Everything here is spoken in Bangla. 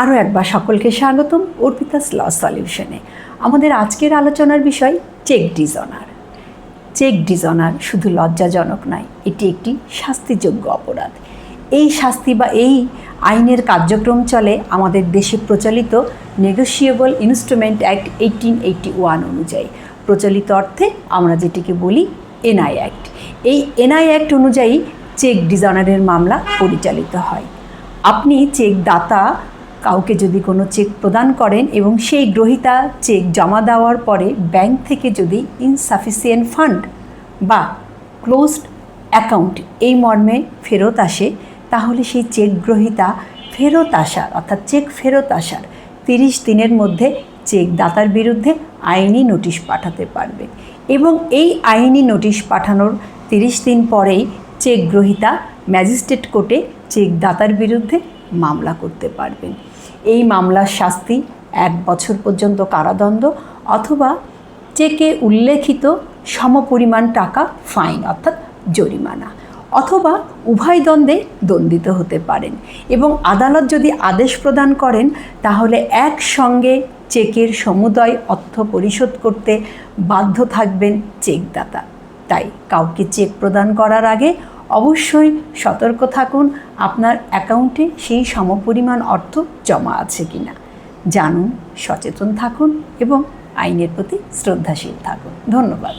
আরও একবার সকলকে স্বাগতম অর্পিতাস ল সলিউশনে। আমাদের আজকের আলোচনার বিষয় চেক ডিজনার। চেক ডিজনার শুধু লজ্জাজনক নয়, এটি একটি শাস্তিযোগ্য অপরাধ। এই শাস্তি বা এই আইনের কার্যক্রম চলে আমাদের দেশে প্রচলিত negotiable instrument act eighteen eighty one অনুযায়ী। প্রচলিত অর্থে আমরা যেটিকে বলি এনআই অ্যাক্ট এই এনআই অ্যাক্ট অনুযায়ী চেক ডিজনারের মামলা পরিচালিত হয়। আপনি চেক দাতা কাউকে যদি কোনো চেক প্রদান করেন এবং সেই গ্রহীতা চেক জমা দেওয়ার পরে ব্যাংক থেকে যদি ইনসাফিসিয়েন্ট ফান্ড বা ক্লোজড অ্যাকাউন্ট এই মর্মে ফেরত আসে, তাহলে সেই চেক গ্রহীতা ফেরত আসার, অর্থাৎ চেক ফেরত আসার তিরিশ দিনের মধ্যে চেক দাতার বিরুদ্ধে আইনি নোটিশ পাঠাতে পারবে। এবং এই আইনি নোটিশ পাঠানোর তিরিশ দিন পরেই চেক গ্রহীতা ম্যাজিস্ট্রেট কোর্টে চেক দাতার বিরুদ্ধে মামলা করতে পারবেন। এই মামলার শাস্তি এক বছর পর্যন্ত কারাদণ্ড অথবা চেকে উল্লেখিত সমপরিমাণ টাকা ফাইন, অর্থাৎ জরিমানা, অথবা উভয় দ্বন্দ্বে দণ্ডিত হতে পারেন এবং আদালত যদি আদেশ প্রদান করেন, তাহলে একসঙ্গে চেকের সমুদয় অর্থ পরিশোধ করতে বাধ্য থাকবেন চেকদাতা। তাই কাউকে চেক প্রদান করার আগে অবশ্যই সতর্ক থাকুন, আপনার অ্যাকাউন্টে সেই সমপরিমাণ অর্থ জমা আছে কি না জানুন, সচেতন থাকুন এবং আইনের প্রতি শ্রদ্ধাশীল থাকুন। ধন্যবাদ।